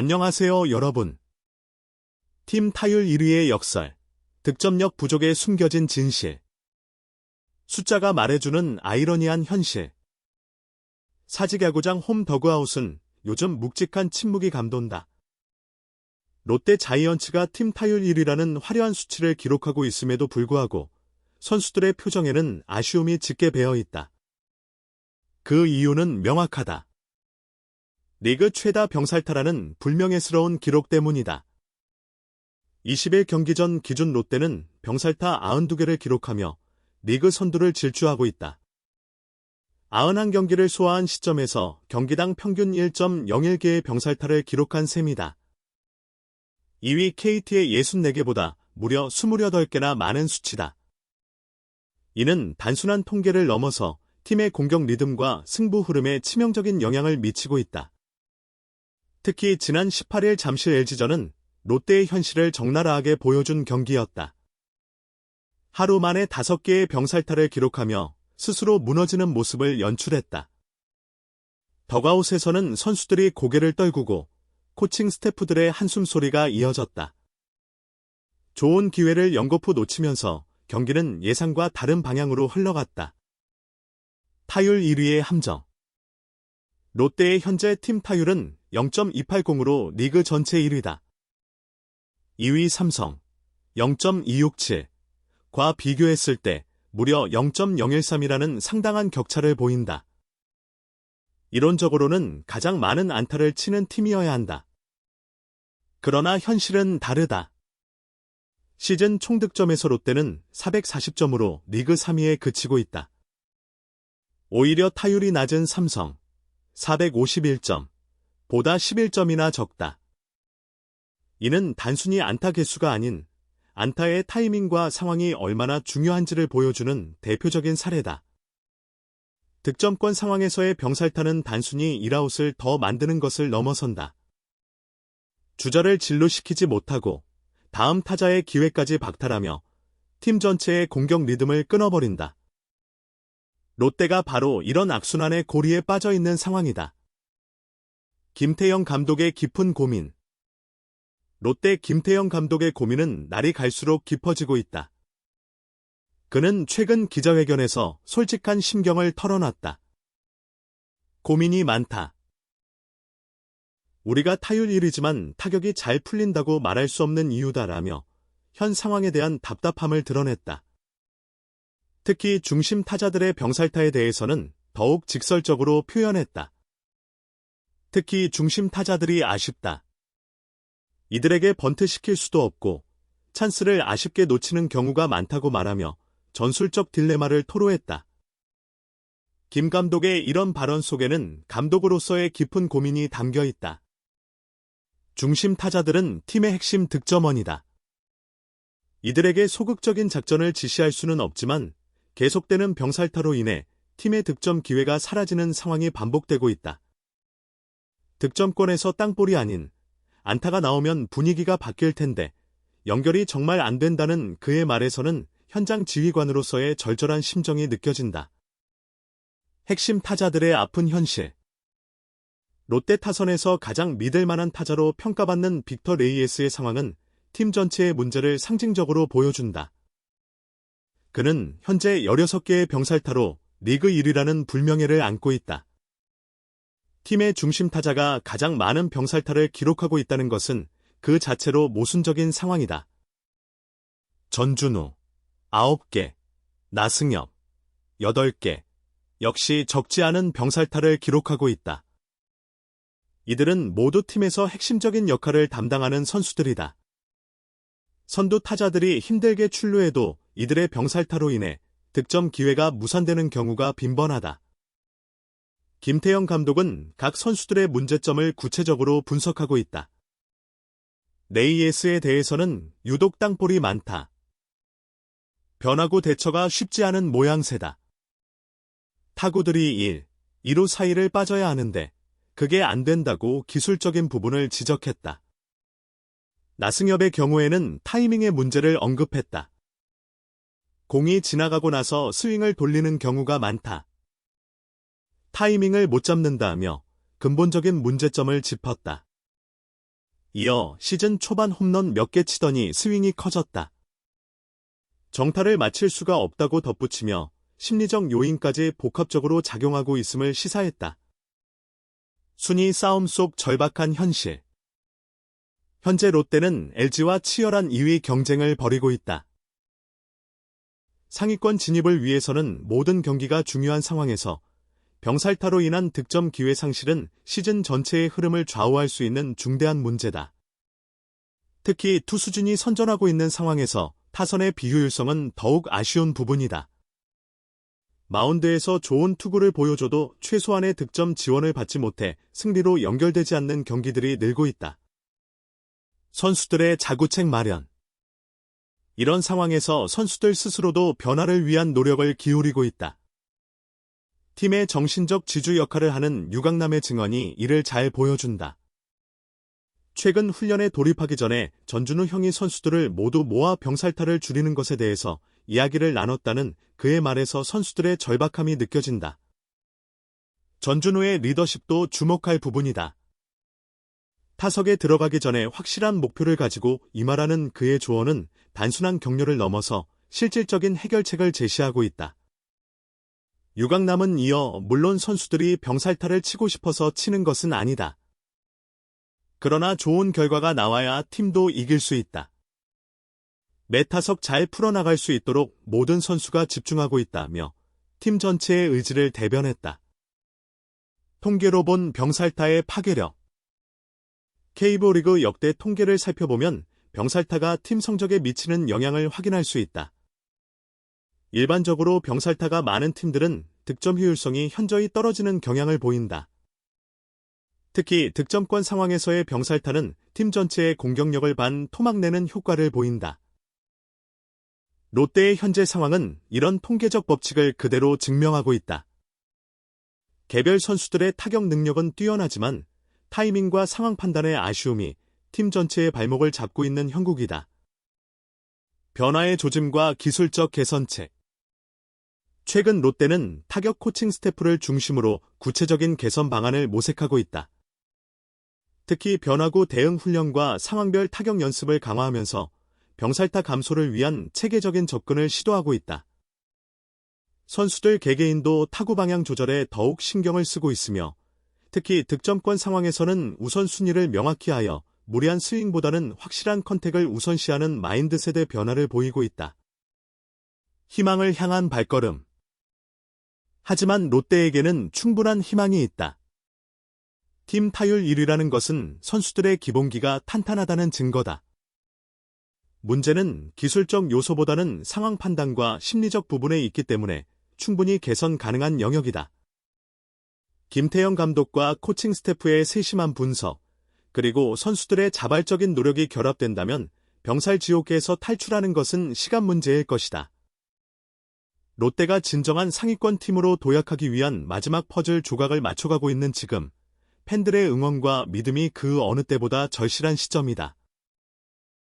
안녕하세요, 여러분. 팀 타율 1위의 역설, 득점력 부족의 숨겨진 진실. 숫자가 말해주는 아이러니한 현실. 사직야구장 홈 더그아웃은 요즘 묵직한 침묵이 감돈다. 롯데 자이언츠가 팀 타율 1위라는 화려한 수치를 기록하고 있음에도 불구하고 선수들의 표정에는 아쉬움이 짙게 배어 있다. 그 이유는 명확하다. 리그 최다 병살타라는 불명예스러운 기록 때문이다. 20일 경기 전 기준 롯데는 병살타 92개를 기록하며 리그 선두를 질주하고 있다. 91경기를 소화한 시점에서 경기당 평균 1.01개의 병살타를 기록한 셈이다. 2위 KT의 64개보다 무려 28개나 많은 수치다. 이는 단순한 통계를 넘어서 팀의 공격 리듬과 승부 흐름에 치명적인 영향을 미치고 있다. 특히 지난 18일 잠실 LG전은 롯데의 현실을 적나라하게 보여준 경기였다. 하루 만에 5개의 병살타를 기록하며 스스로 무너지는 모습을 연출했다. 더가웃에서는 선수들이 고개를 떨구고 코칭 스태프들의 한숨 소리가 이어졌다. 좋은 기회를 연거푸 놓치면서 경기는 예상과 다른 방향으로 흘러갔다. 타율 1위의 함정. 롯데의 현재 팀 타율은 0.280으로 리그 전체 1위다. 2위 삼성 0.267 과 비교했을 때 무려 0.013이라는 상당한 격차를 보인다. 이론적으로는 가장 많은 안타를 치는 팀이어야 한다. 그러나 현실은 다르다. 시즌 총득점에서 롯데는 440점으로 리그 3위에 그치고 있다. 오히려 타율이 낮은 삼성 451점 보다 11점이나 적다. 이는 단순히 안타 개수가 아닌 안타의 타이밍과 상황이 얼마나 중요한지를 보여주는 대표적인 사례다. 득점권 상황에서의 병살타는 단순히 일아웃을 더 만드는 것을 넘어선다. 주자를 진로시키지 못하고 다음 타자의 기회까지 박탈하며 팀 전체의 공격 리듬을 끊어버린다. 롯데가 바로 이런 악순환의 고리에 빠져 있는 상황이다. 김태형 감독의 깊은 고민. 롯데 김태형 감독의 고민은 날이 갈수록 깊어지고 있다. 그는 최근 기자회견에서 솔직한 심경을 털어놨다. 고민이 많다. 우리가 타율 1위지만 타격이 잘 풀린다고 말할 수 없는 이유다라며 현 상황에 대한 답답함을 드러냈다. 특히 중심 타자들의 병살타에 대해서는 더욱 직설적으로 표현했다. 특히 중심 타자들이 아쉽다. 이들에게 번트 시킬 수도 없고 찬스를 아쉽게 놓치는 경우가 많다고 말하며 전술적 딜레마를 토로했다. 김 감독의 이런 발언 속에는 감독으로서의 깊은 고민이 담겨 있다. 중심 타자들은 팀의 핵심 득점원이다. 이들에게 소극적인 작전을 지시할 수는 없지만 계속되는 병살타로 인해 팀의 득점 기회가 사라지는 상황이 반복되고 있다. 득점권에서 땅볼이 아닌 안타가 나오면 분위기가 바뀔 텐데 연결이 정말 안 된다는 그의 말에서는 현장 지휘관으로서의 절절한 심정이 느껴진다. 핵심 타자들의 아픈 현실 롯데 타선에서 가장 믿을 만한 타자로 평가받는 빅터 레이에스의 상황은 팀 전체의 문제를 상징적으로 보여준다. 그는 현재 16개의 병살타로 리그 1위라는 불명예를 안고 있다. 팀의 중심 타자가 가장 많은 병살타를 기록하고 있다는 것은 그 자체로 모순적인 상황이다. 전준우 9개, 나승엽 8개, 역시 적지 않은 병살타를 기록하고 있다. 이들은 모두 팀에서 핵심적인 역할을 담당하는 선수들이다. 선두 타자들이 힘들게 출루해도 이들의 병살타로 인해 득점 기회가 무산되는 경우가 빈번하다. 김태형 감독은 각 선수들의 문제점을 구체적으로 분석하고 있다. 네이에스에 대해서는 유독 땅볼이 많다. 변화구 대처가 쉽지 않은 모양새다. 타구들이 1, 2루 사이를 빠져야 하는데 그게 안 된다고 기술적인 부분을 지적했다. 나승엽의 경우에는 타이밍의 문제를 언급했다. 공이 지나가고 나서 스윙을 돌리는 경우가 많다. 타이밍을 못 잡는다 하며 근본적인 문제점을 짚었다. 이어 시즌 초반 홈런 몇 개 치더니 스윙이 커졌다. 정타를 맞힐 수가 없다고 덧붙이며 심리적 요인까지 복합적으로 작용하고 있음을 시사했다. 순위 싸움 속 절박한 현실. 현재 롯데는 LG와 치열한 2위 경쟁을 벌이고 있다. 상위권 진입을 위해서는 모든 경기가 중요한 상황에서 병살타로 인한 득점 기회 상실은 시즌 전체의 흐름을 좌우할 수 있는 중대한 문제다. 특히 투수진이 선전하고 있는 상황에서 타선의 비효율성은 더욱 아쉬운 부분이다. 마운드에서 좋은 투구를 보여줘도 최소한의 득점 지원을 받지 못해 승리로 연결되지 않는 경기들이 늘고 있다. 선수들의 자구책 마련. 이런 상황에서 선수들 스스로도 변화를 위한 노력을 기울이고 있다. 팀의 정신적 지주 역할을 하는 유강남의 증언이 이를 잘 보여준다. 최근 훈련에 돌입하기 전에 전준우 형이 선수들을 모두 모아 병살타를 줄이는 것에 대해서 이야기를 나눴다는 그의 말에서 선수들의 절박함이 느껴진다. 전준우의 리더십도 주목할 부분이다. 타석에 들어가기 전에 확실한 목표를 가지고 임하라는 그의 조언은 단순한 격려를 넘어서 실질적인 해결책을 제시하고 있다. 유강남은 이어 물론 선수들이 병살타를 치고 싶어서 치는 것은 아니다. 그러나 좋은 결과가 나와야 팀도 이길 수 있다. 메타석 잘 풀어나갈 수 있도록 모든 선수가 집중하고 있다며 팀 전체의 의지를 대변했다. 통계로 본 병살타의 파괴력. KBO 리그 역대 통계를 살펴보면 병살타가 팀 성적에 미치는 영향을 확인할 수 있다. 일반적으로 병살타가 많은 팀들은 득점 효율성이 현저히 떨어지는 경향을 보인다. 특히 득점권 상황에서의 병살타는 팀 전체의 공격력을 반 토막내는 효과를 보인다. 롯데의 현재 상황은 이런 통계적 법칙을 그대로 증명하고 있다. 개별 선수들의 타격 능력은 뛰어나지만 타이밍과 상황 판단의 아쉬움이 팀 전체의 발목을 잡고 있는 형국이다. 변화의 조짐과 기술적 개선책 최근 롯데는 타격 코칭 스태프를 중심으로 구체적인 개선 방안을 모색하고 있다. 특히 변화구 대응 훈련과 상황별 타격 연습을 강화하면서 병살타 감소를 위한 체계적인 접근을 시도하고 있다. 선수들 개개인도 타구 방향 조절에 더욱 신경을 쓰고 있으며 특히 득점권 상황에서는 우선순위를 명확히 하여 무리한 스윙보다는 확실한 컨택을 우선시하는 마인드셋의 변화를 보이고 있다. 희망을 향한 발걸음. 하지만 롯데에게는 충분한 희망이 있다. 팀 타율 1위라는 것은 선수들의 기본기가 탄탄하다는 증거다. 문제는 기술적 요소보다는 상황 판단과 심리적 부분에 있기 때문에 충분히 개선 가능한 영역이다. 김태형 감독과 코칭 스태프의 세심한 분석, 그리고 선수들의 자발적인 노력이 결합된다면 병살 지옥에서 탈출하는 것은 시간 문제일 것이다. 롯데가 진정한 상위권 팀으로 도약하기 위한 마지막 퍼즐 조각을 맞춰가고 있는 지금 팬들의 응원과 믿음이 그 어느 때보다 절실한 시점이다.